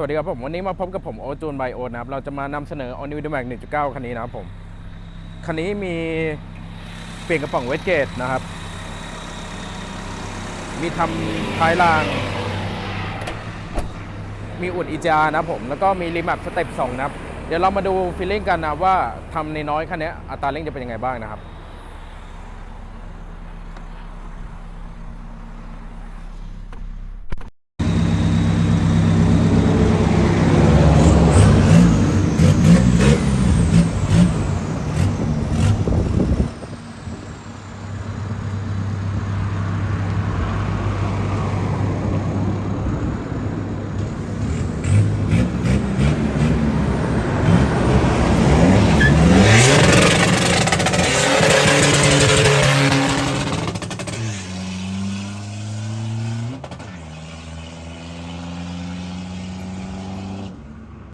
สวัสดีครับผม วันนี้มาพบกับผมโอจูนไบโอนะครับ เราจะมานำเสนอ All New d m a x 1.9 คันนี้นะครับผม คันนี้มีเปลี่ยนกระป๋องเวสเกตนะครับ มีทำท้ายราง มีอุดอีจานะครับผม แล้วก็มีรีมัปสเต็ป2นะครับ เดี๋ยวเรามาดูฟีลลิ่งกันนะว่าทำในน้อยคันนี้อัตราเร่งจะเป็นยังไงบ้างนะครับ